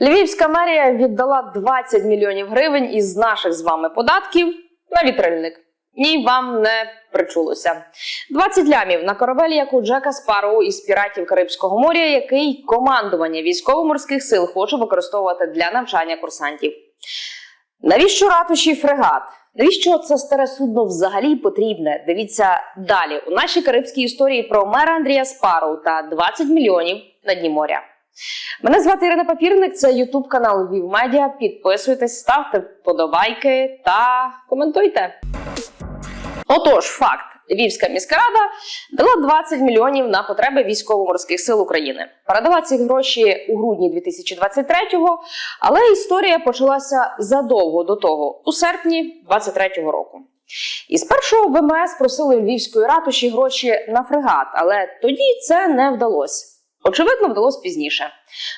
Львівська мерія віддала 20 мільйонів гривень із наших з вами податків на вітрильник. Ні, вам не причулося. 20 лямів на корабель, як у Джека Спароу із піратів Карибського моря, який командування військово-морських сил хоче використовувати для навчання курсантів. Навіщо ратуші фрегат? Навіщо це старе судно взагалі потрібне? Дивіться далі у нашій карибській історії про мера Андрія Спароу та 20 мільйонів на дні моря. Мене звати Ірина Папірник, це Ютуб канал Львів Медіа. Підписуйтесь, ставте вподобайки та коментуйте. Отож, факт: Львівська міська рада дала 20 мільйонів на потреби військово-морських сил України. Передала ці гроші у грудні 2023-го, але історія почалася задовго до того, у серпні 23-го року. І спершу ВМС просили Львівської ратуші гроші на фрегат, але тоді це не вдалося. Очевидно, вдалося пізніше.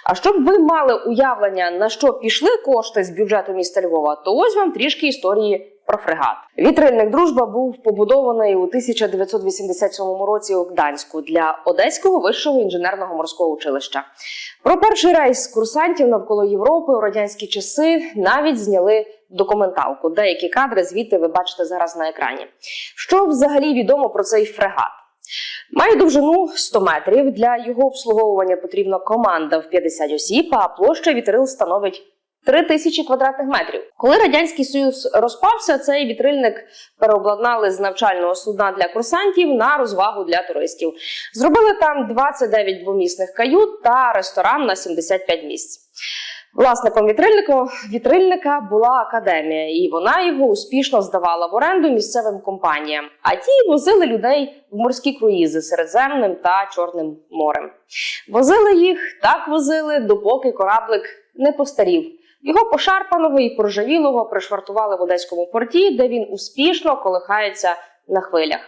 А щоб ви мали уявлення, на що пішли кошти з бюджету міста Львова, то ось вам трішки історії про фрегат. Вітрильник Дружба був побудований у 1987 році у Гданську для Одеського вищого інженерного морського училища. Про перший рейс курсантів навколо Європи у радянські часи навіть зняли документалку. Деякі кадри звідти ви бачите зараз на екрані. Що взагалі відомо про цей фрегат? Має довжину 100 метрів. Для його обслуговування потрібна команда в 50 осіб, а площа вітрил становить 3 тисячі квадратних метрів. Коли радянський союз розпався, цей вітрильник переобладнали з навчального судна для курсантів на розвагу для туристів. Зробили там 29 двомісних кают та ресторан на 75 місць. Власником вітрильника, вітрильника була академія, і вона його успішно здавала в оренду місцевим компаніям. А ті возили людей в морські круїзи Середземним та Чорним морем. Возили їх, так возили, допоки кораблик не постарів. Його пошарпаного і поржавілого пришвартували в одеському порті, де він успішно колихається на хвилях.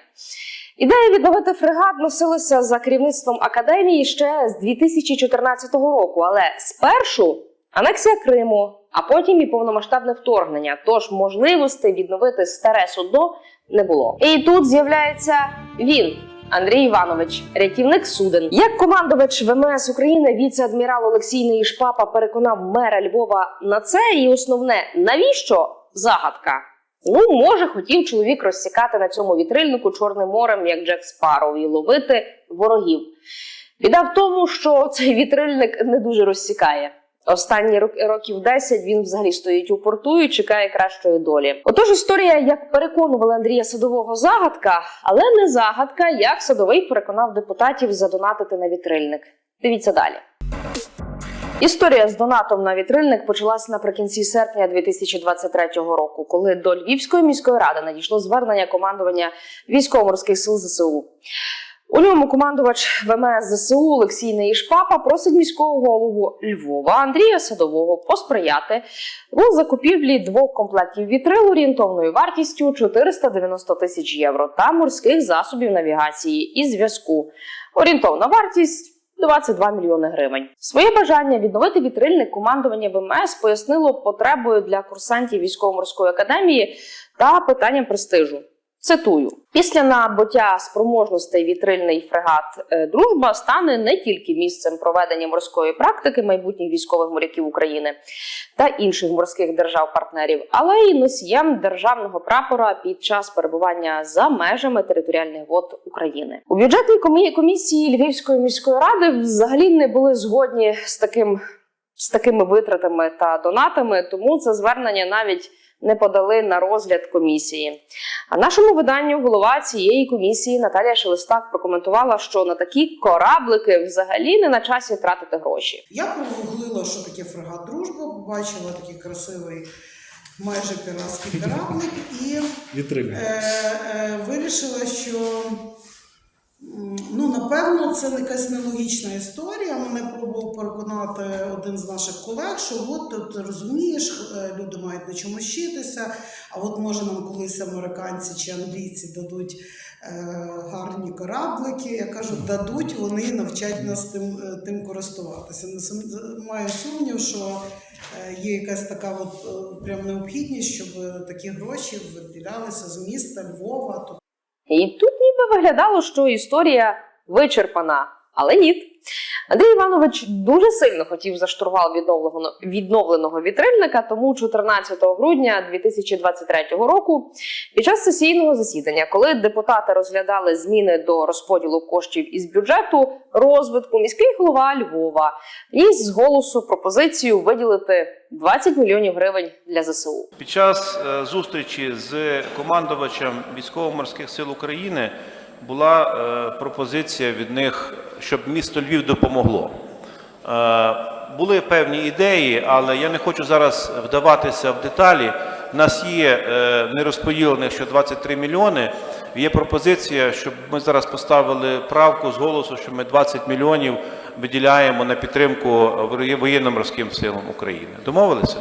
Ідея відновити фрегат носилася за керівництвом академії ще з 2014 року, але спершу анексія Криму, а потім і повномасштабне вторгнення. Тож можливостей відновити старе судно не було. І тут з'являється він. Андрій Іванович, рятівник суден. Як командувач ВМС України, віце-адмірал Олексій Неїшпапа переконав мера Львова на це, і основне, навіщо загадка? Ну, може, хотів чоловік розсікати на цьому вітрильнику Чорним морем, як Джек Спарроу, і ловити ворогів. Біда в тому, що цей вітрильник не дуже розсікає. Останні рок- років 10 він взагалі стоїть у порту і чекає кращої долі. Отож, історія, як переконували Андрія Садового, загадка, але не загадка, як садовий переконав депутатів задонатити на вітрильник. Дивіться далі. Історія з донатом на вітрильник почалася наприкінці серпня 2023 року, коли до Львівської міської ради надійшло звернення командування військово-морських сил ЗСУ. У ньому командувач ВМС ЗСУ Олексій Неїшпапа просить міського голову Львова Андрія Садового посприяти у закупівлі двох комплектів вітрил орієнтовною вартістю 490 тисяч євро та морських засобів навігації і зв'язку. Орієнтовна вартість. 22 мільйони гривень. Своє бажання відновити вітрильник командування ВМС пояснило потребою для курсантів військово-морської академії та питанням престижу. Цитую: після набуття спроможностей вітрильний фрегат е, Дружба стане не тільки місцем проведення морської практики майбутніх військових моряків України та інших морських держав-партнерів, але й носієм державного прапора під час перебування за межами територіальних вод України. У бюджетній комісії Львівської міської ради взагалі не були згодні з таким з такими витратами та донатами, тому це звернення навіть не подали на розгляд комісії. А нашому виданню голова цієї комісії Наталія Шелестак прокоментувала, що на такі кораблики взагалі не на часі тратити гроші. Я прогуглила, що таке фрегат Дружба, побачила такий красивий майже піратський кораблик і е, е, вирішила, що напевно це якась нелогічна історія. Мене пробував переконати один з наших колег, що от тут розумієш, е, люди мають на чому вчитися, а от може нам колись американці чи англійці дадуть е, гарні кораблики. Я кажу, дадуть, вони навчать нас тим, е, тим користуватися. Маю сумнів, що е, є якась така от, прям необхідність, щоб такі гроші виділялися з міста Львова. І тут ніби виглядало, що історія вичерпана, але ні. Андрій Іванович дуже сильно хотів за штурвал відновленого, відновленого вітрильника, тому 14 грудня 2023 року, під час сесійного засідання, коли депутати розглядали зміни до розподілу коштів із бюджету розвитку, міський голова Львова вніс з голосу пропозицію виділити 20 мільйонів гривень для ЗСУ. Під час е, зустрічі з командувачем військово-морських сил України була е, пропозиція від них, щоб місто Львів допомогло. Е, Були певні ідеї, але я не хочу зараз вдаватися в деталі. У нас є е, нерозподілених ще 23 мільйони. Є пропозиція, щоб ми зараз поставили правку з голосу, що ми 20 мільйонів виділяємо на підтримку воєнно-морським силам України. Домовилися?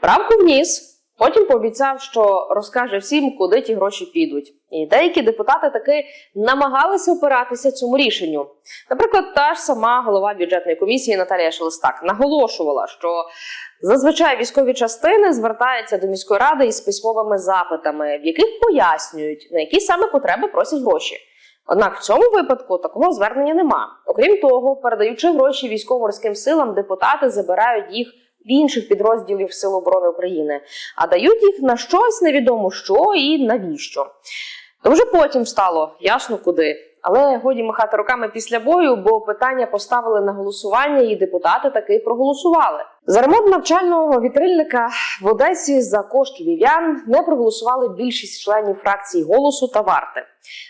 Правку вніс. Потім пообіцяв, що розкаже всім, куди ті гроші підуть. І деякі депутати таки намагалися опиратися цьому рішенню. Наприклад, та ж сама голова бюджетної комісії Наталія Шелестак наголошувала, що зазвичай військові частини звертаються до міської ради із письмовими запитами, в яких пояснюють, на які саме потреби просять гроші. Однак в цьому випадку такого звернення нема. Окрім того, передаючи гроші військово-морським силам, депутати забирають їх інших підрозділів Сил оборони України, а дають їх на щось невідомо що і навіщо. То вже потім стало ясно куди. Але годі махати руками після бою, бо питання поставили на голосування, і депутати таки проголосували. За ремонт навчального вітрильника в Одесі за кошти львів'ян не проголосували більшість членів фракції голосу та варти.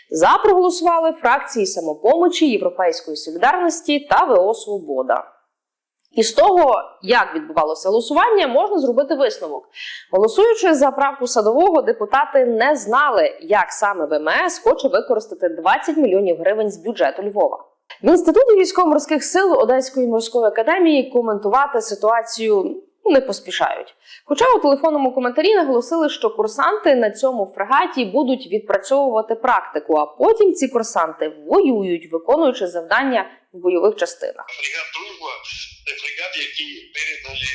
За проголосували фракції самопомочі, Європейської солідарності та ВО Свобода. І з того, як відбувалося голосування, можна зробити висновок. Голосуючи за правку садового, депутати не знали, як саме ВМС хоче використати 20 мільйонів гривень з бюджету Львова. В інституті військово-морських сил Одеської морської академії коментувати ситуацію не поспішають. Хоча у телефонному коментарі наголосили, що курсанти на цьому фрегаті будуть відпрацьовувати практику, а потім ці курсанти воюють, виконуючи завдання в бойових частинах. фрегат Дружба це фрегат, який передали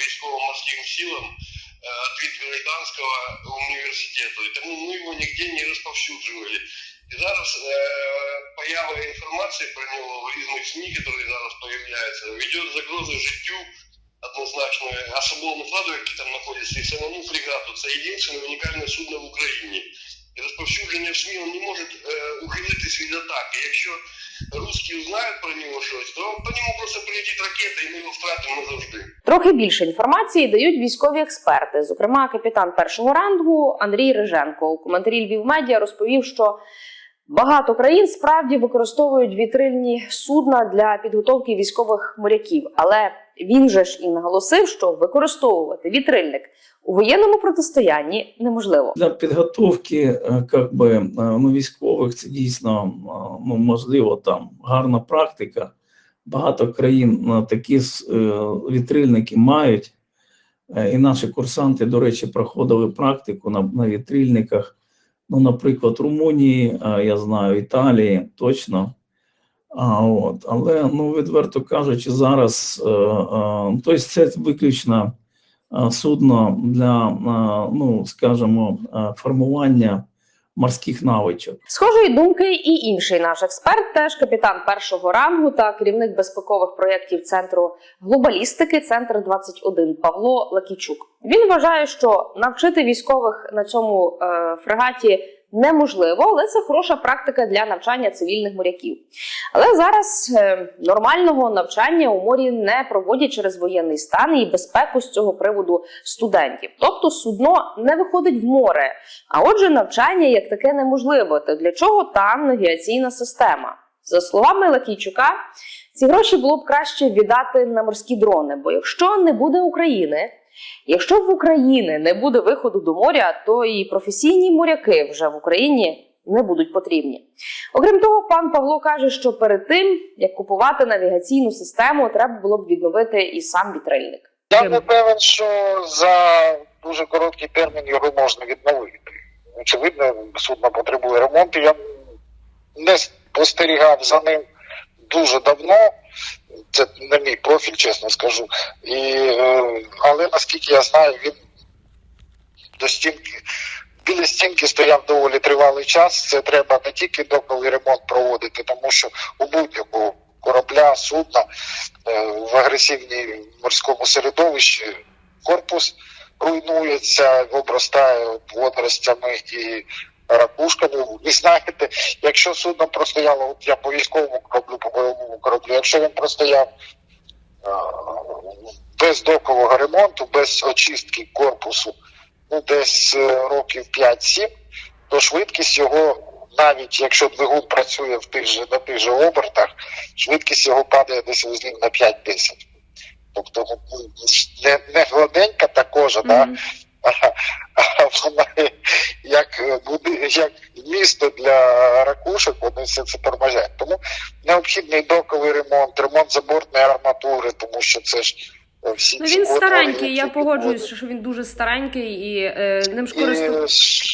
військово-морським силам е, від гражданського університету. І тому ми його ніде не розповсюджували. І зараз е, поява інформації про нього в різних СМІ, які зараз появляються, веде загрози життю однозначно особовому складу, який там знаходиться, і самому фрегату. Це єдине унікальне судно в Україні. І розповсюдження в СМІ не може е, ухилитись від атаки. Якщо русські знають про нього щось, то по ньому просто прилетить ракета, і ми його втратимо назавжди. Трохи більше інформації дають військові експерти. Зокрема, капітан першого рангу Андрій Риженко у коментарі Львів Медіа розповів, що багато країн справді використовують вітрильні судна для підготовки військових моряків. Але він же ж і наголосив, що використовувати вітрильник у воєнному протистоянні неможливо. для підготовки е, как би, е, ну, військових це дійсно е, ну, можливо там гарна практика. Багато країн такі вітрильники мають. І наші курсанти, до речі, проходили практику на, на вітрильниках. Ну, наприклад, Румунії, я знаю, Італії точно. А, от, але ну, відверто кажучи, зараз е, е, тобто це виключно е, судно для, е, ну скажімо, е, формування морських навичок. Схожої думки і інший наш експерт, теж капітан першого рангу та керівник безпекових проєктів центру глобалістики, центр 21 Павло Лакійчук. Він вважає, що навчити військових на цьому е, фрегаті неможливо, але це хороша практика для навчання цивільних моряків. Але зараз е, нормального навчання у морі не проводять через воєнний стан і безпеку з цього приводу студентів. Тобто судно не виходить в море, а отже, навчання як таке неможливо. То для чого там навігаційна система? За словами Лакійчука, ці гроші було б краще віддати на морські дрони. Бо якщо не буде України, якщо в Україні не буде виходу до моря, то і професійні моряки вже в Україні не будуть потрібні. Окрім того, пан Павло каже, що перед тим як купувати навігаційну систему, треба було б відновити і сам вітрильник. Я не певен, що за дуже короткий термін його можна відновити. Очевидно, судно потребує ремонту. Я не спостерігав за ним дуже давно. Це не мій профіль, чесно скажу. І, е, але наскільки я знаю, він до стінки. Біля стінки стояв доволі тривалий час. Це треба не тільки доковий ремонт проводити, тому що у будь-якого корабля, судна е, в агресивній морському середовищі корпус руйнується, обростає водоростями і ракушками. Ви знаєте, якщо судно простояло, от я по військовому кораблю, по бойовому кораблю, якщо він простояв е, без докового ремонту, без очистки корпусу, ну десь е, років 5-7, то швидкість його, навіть якщо двигун працює в тих же, на тих же обертах, швидкість його падає десь вузлів на 5-10. Тобто ну, не, не гладенька та кожа, да, Мгм. А, а вона як, е, буди- як місто для ракушок, вони все це тормозять. Тому необхідний доковий ремонт, ремонт забортної арматури, тому що це ж е, всі Ну він старенький, я погоджуюсь, що він дуже старенький і е, ним ж ш-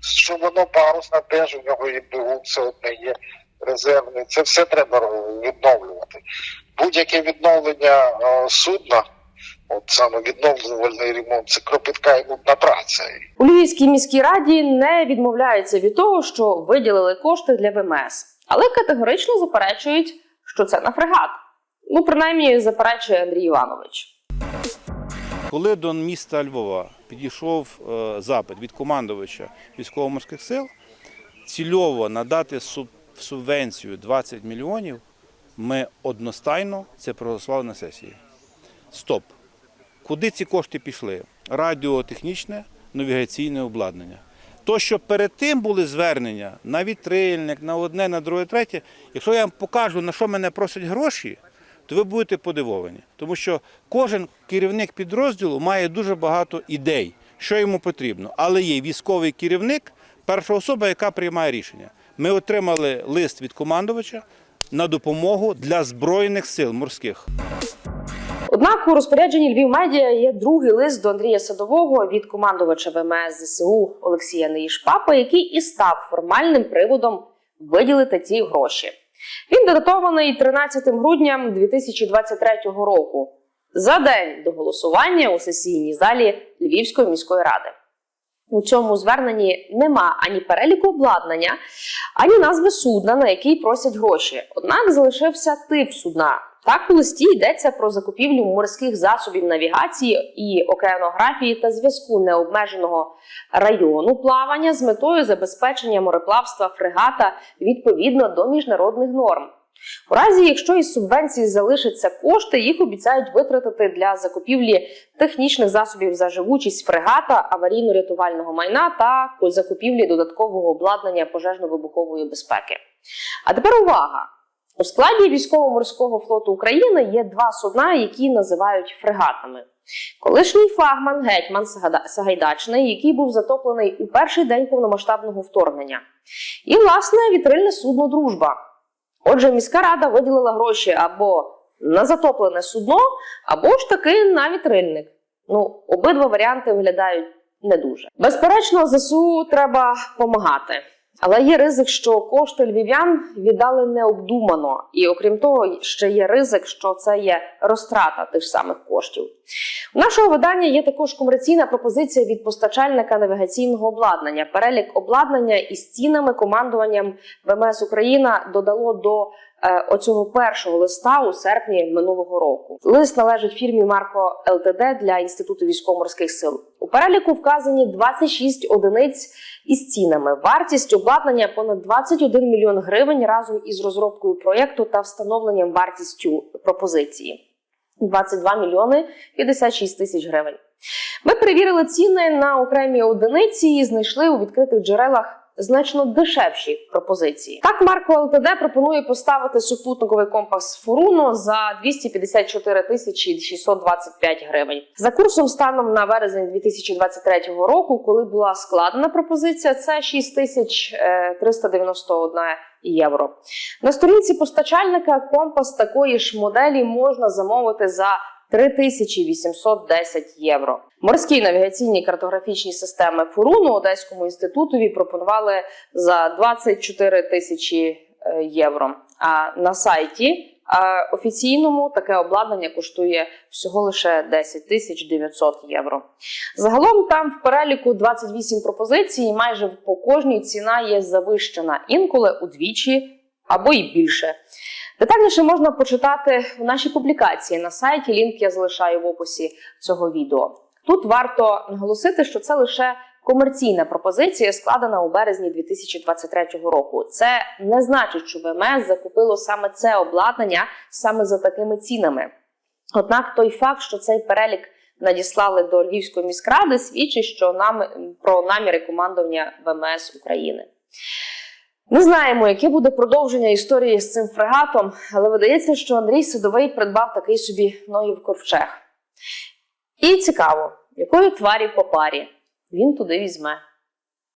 що воно парусне теж у нього і все одне є резервний. Це все треба відновлювати. Будь-яке відновлення е, судна, от саме відновлювальний ремонт, це кропітка і нудна праця. У Львівській міській раді не відмовляються від того, що виділили кошти для ВМС, але категорично заперечують, що це на фрегат. Ну, принаймні, заперечує Андрій Іванович. Коли до міста Львова підійшов е, запит від командувача військово-морських сил цільово надати суб- субвенцію 20 мільйонів, ми одностайно це проголосували на сесії. Стоп. Куди ці кошти пішли? Радіотехнічне навігаційне обладнання. То, що перед тим були звернення на вітрильник, на одне, на друге, третє, якщо я вам покажу, на що мене просять гроші, то ви будете подивовані. Тому що кожен керівник підрозділу має дуже багато ідей, що йому потрібно. Але є військовий керівник, перша особа, яка приймає рішення. Ми отримали лист від командувача на допомогу для Збройних сил морських. Однак у розпорядженні Львів Медіа є другий лист до Андрія Садового від командувача ВМС ЗСУ Олексія Неїшпапа, який і став формальним приводом виділити ті гроші. Він датований 13 грудня 2023 року за день до голосування у сесійній залі Львівської міської ради. У цьому зверненні нема ані переліку обладнання, ані назви судна, на який просять гроші. Однак залишився тип судна. Так у листі йдеться про закупівлю морських засобів навігації і океанографії та зв'язку необмеженого району плавання з метою забезпечення мореплавства фрегата відповідно до міжнародних норм. У разі, якщо із субвенції залишаться кошти, їх обіцяють витратити для закупівлі технічних засобів за живучість фрегата, аварійно-рятувального майна та закупівлі додаткового обладнання пожежно-вибухової безпеки. А тепер увага! У складі військово-морського флоту України є два судна, які називають фрегатами. Колишній флагман гетьман Сагайдачний, який був затоплений у перший день повномасштабного вторгнення, і власне вітрильне судно Дружба. Отже, міська рада виділила гроші або на затоплене судно, або ж таки на вітрильник. Ну, обидва варіанти виглядають не дуже. Безперечно, ЗСУ треба допомагати. Але є ризик, що кошти львів'ян віддали необдумано, і окрім того, ще є ризик, що це є розтрата тих самих коштів. У нашого видання є також комерційна пропозиція від постачальника навігаційного обладнання. Перелік обладнання із цінами командуванням ВМС Україна додало до оцього першого листа у серпні минулого року. Лист належить фірмі Марко ЛТД для інституту військово-морських сил. У переліку вказані 26 одиниць із цінами. Вартість обладнання понад 21 мільйон гривень разом із розробкою проєкту та встановленням вартістю пропозиції. 22 мільйони 56 тисяч гривень. Ми перевірили ціни на окремі одиниці і знайшли у відкритих джерелах значно дешевші пропозиції. Так, Марко ЛТД пропонує поставити супутниковий компас Фуруно за 254 тисячі 625 гривень. За курсом станом на вересень 2023 року, коли була складена пропозиція, це 6 е, 391 євро. На сторінці постачальника компас такої ж моделі можна замовити за 3810 євро. Морські навігаційні картографічні системи Фуруну Одеському інститутові пропонували за 24 тисячі е, євро. А на сайті е, офіційному таке обладнання коштує всього лише 10 тисяч 900 євро. Загалом там в переліку 28 пропозицій, і майже по кожній ціна є завищена інколи удвічі або й більше. Детальніше можна почитати в нашій публікації на сайті. Лінк я залишаю в описі цього відео. Тут варто наголосити, що це лише комерційна пропозиція, складена у березні 2023 року. Це не значить, що ВМС закупило саме це обладнання саме за такими цінами. Однак той факт, що цей перелік надіслали до Львівської міськради, свідчить, що нам про наміри командування ВМС України. Не знаємо, яке буде продовження історії з цим фрегатом, але видається, що Андрій Садовий придбав такий собі ноїв ковчег. І цікаво, якої тварі по парі він туди візьме.